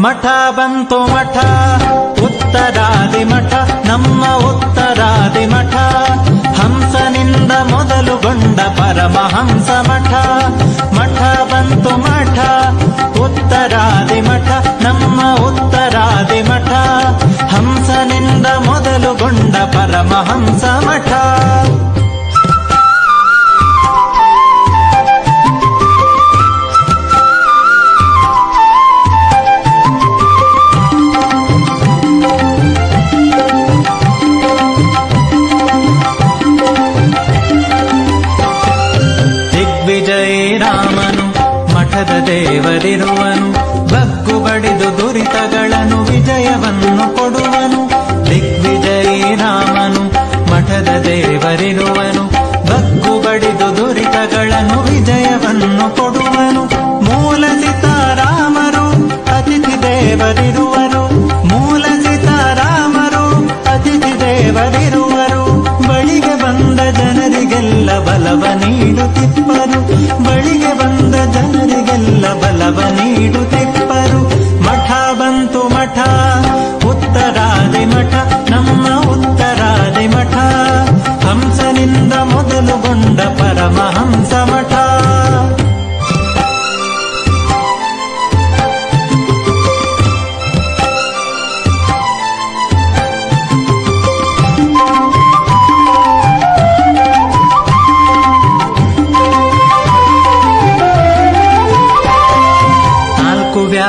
ಮಠ ಬಂತು ಮಠ, ಉತ್ತರಾದಿ ಮಠ, ನಮ್ಮ ಉತ್ತರಾದಿ ಮಠ. ಹಂಸನಿಂದ ಮೊದಲುಗೊಂಡ ಪರಮಹಂಸ ಮಠ. ಮಠ ಬಂತು ಮಠ, ಉತ್ತರಾದಿ ಮಠ, ನಮ್ಮ ಉತ್ತರಾದಿ ಮಠ. ಹಂಸನಿಂದ ಮೊದಲುಗೊಂಡ ಪರಮಹಂಸ ಮಠದ ದೇವರಿರುವನು, ಬಗ್ಗು ಬಡಿದು ದುರಿತಗಳನ್ನು ವಿಜಯವನ್ನು ಕೊಡುವನು, ದಿಗ್ವಿಜಯ ರಾಮನು, ಮಠದ ದೇವರಿರುವನು, ಬಗ್ಗು ಬಡಿದು ದುರಿತಗಳನ್ನು ವಿಜಯವನ್ನು ಕೊಡುವನು.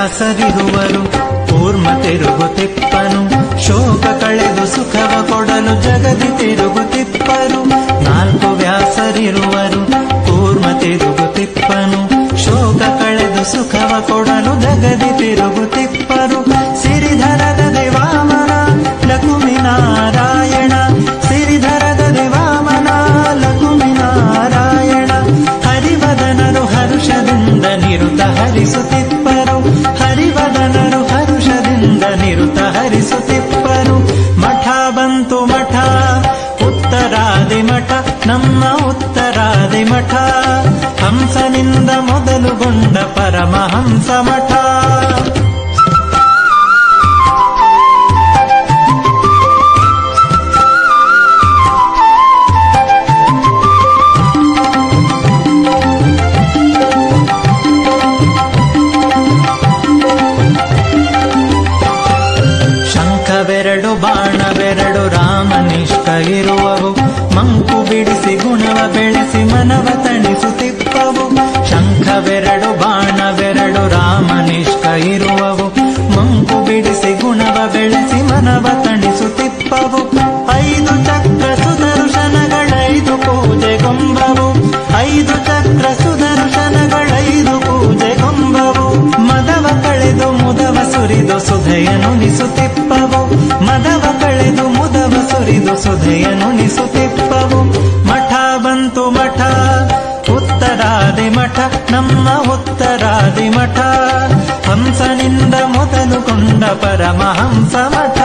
ನಾಲ್ಕು ವ್ಯಾಸರಿರುವರು ಕೂರ್ಮ ತಿರುಗುತ್ತಿಪ್ಪನು ಶೋಕ ಕಳೆದು ಸುಖವ ಕೊಡಲು ಜಗದಿ ತಿರುಗುತ್ತಿಪ್ಪರು ನಾಲ್ಕು ವ್ಯಾಸರಿರುವರು, ಕೂರ್ಮ ತಿರುಗುತ್ತಿಪ್ಪನು ಶೋಕ ಕಳೆದು ಸುಖವ ಕೊಡಲು ಜಗದಿ ತಿರುಗುತ್ತಿಪ್ಪರು ಸಿರಿಧರದ ದೇವಾಮನ ಲಕುಮಿ ನಾರಾಯಣ. ಸಿರಿಧರದ ದೇವಾಮನ ಲಕುಮಿ ನಾರಾಯಣ. ಹರಿವದನರು ಹರುಷದಿಂದ ನಿರುತ ಹರಿಸುತ್ತಿಪ್ಪರು ಮಠ ನಮ್ಮ ಉತ್ತರಾದಿ ಮಠ. ಹಂಸನಿಂದ ಮೊದಲುಗೊಂಡ ಪರಮಹಂಸ ಮಠ. ಶಂಖವೆರಡು ಬಾಣವೆರಡು, ರಾಮನಿಷ್ಠ ಇರುವವು. ಮಂಕು ಬಿಡಿಸಿ, ಗುಣವ ಬೆಳೆಸಿ, ಮನವ ತಣಿಸುತ್ತಿಪ್ಪವು. ಐದು ಚಕ್ರ ಸುದರ್ಶನಗಳೈದು ಪೂಜೆಗೊಂಬವು ಐದು ಚಕ್ರ ಸುದರ್ಶನಗಳೈದು ಪೂಜೆಗೊಂಬವು ಮದವ ಕಳೆದು, ಮುದವ ಸುರಿದು ಸುಧೆಯನು ನಿಸುತ್ತಿಪ್ಪವು ಮದವ ಕಳೆದು, ಮುದವ ಸುರಿದು ಸುಧೆಯನು ನಿಸುತ್ತಿಪ್ಪವು ಮಠ ನಮ್ಮ ಉತ್ತರಾದಿ ಮಠ. ಹಂಸನಿಂದ ಮೊದಲುಗೊಂಡ ಪರಮಹಂಸ ಮಠ.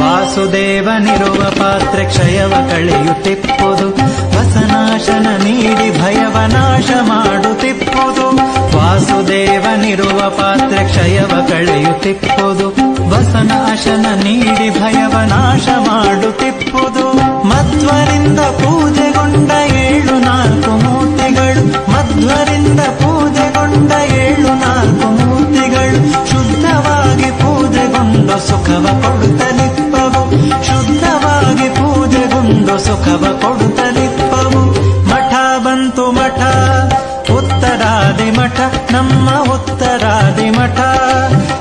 ವಾಸುದೇವನಿರುವ ಪಾತ್ರೆ ಕ್ಷಯವ ಕಳೆಯುತ್ತಿಪ್ಪುದು. ವಸನಾಶನ ನೀಡಿ ಭಯವ ನಾಶ ಮಾಡುತ್ತಿಪ್ಪುದು. ವಾಸುದೇವನಿರುವ ಪಾತ್ರೆ ಕ್ಷಯವ ಕಳೆಯುತ್ತಿಪ್ಪುದು. ವಸನಾಶನ ನೀಡಿ ಭಯವ ನಾಶ ಮಾಡುತ್ತಿಪ್ಪುದು. ಮಧ್ವರಿಂದ ಪೂಜೆಗೊಂಡ ಬಂತು ಮಠ ಉತ್ತರಾದಿ ಮಠ ನಮ್ಮ ಉತ್ತರಾದಿ ಮಠ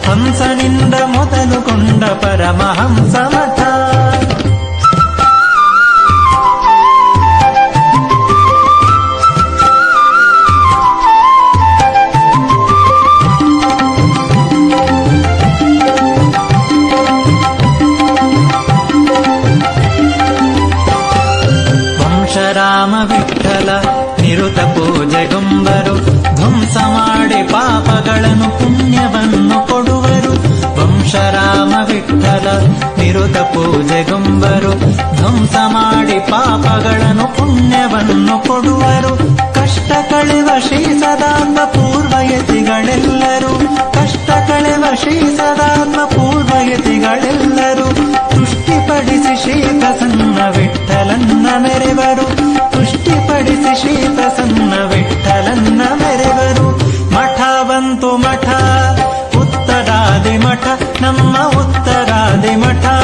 ಹಂಸನಿಂದ ಮೊದಲುಗೊಂಡ ಪರಮಹಂಸ ಫಲಗಳನ್ನು ಪುಣ್ಯವನ್ನು ಕೊಡುವರು. ವಂಶರಾಮ ವಿಠಲ ನಿರುತ ಪೂಜೆಗೊಂಬರು ಧ್ವಂಸ ಮಾಡಿ ಪಾಪಗಳನ್ನು ಪುಣ್ಯವನ್ನು ಕೊಡುವರು. ಕಷ್ಟ ಕಳೆವ ಶ್ರೀ ಸದಾಂಬ ಪೂರ್ವಯತಿಗಳೆಲ್ಲರೂ ಕಷ್ಟ ಕಳೆವ ಶ್ರೀ ಸದಾಂಬ ಪೂರ್ವಯತಿಗಳೆಲ್ಲರೂ ತುಷ್ಟಿಪಡಿಸಿ ಶ್ರೀ ಪ್ರಸನ್ನ உத்தராதி மட்டா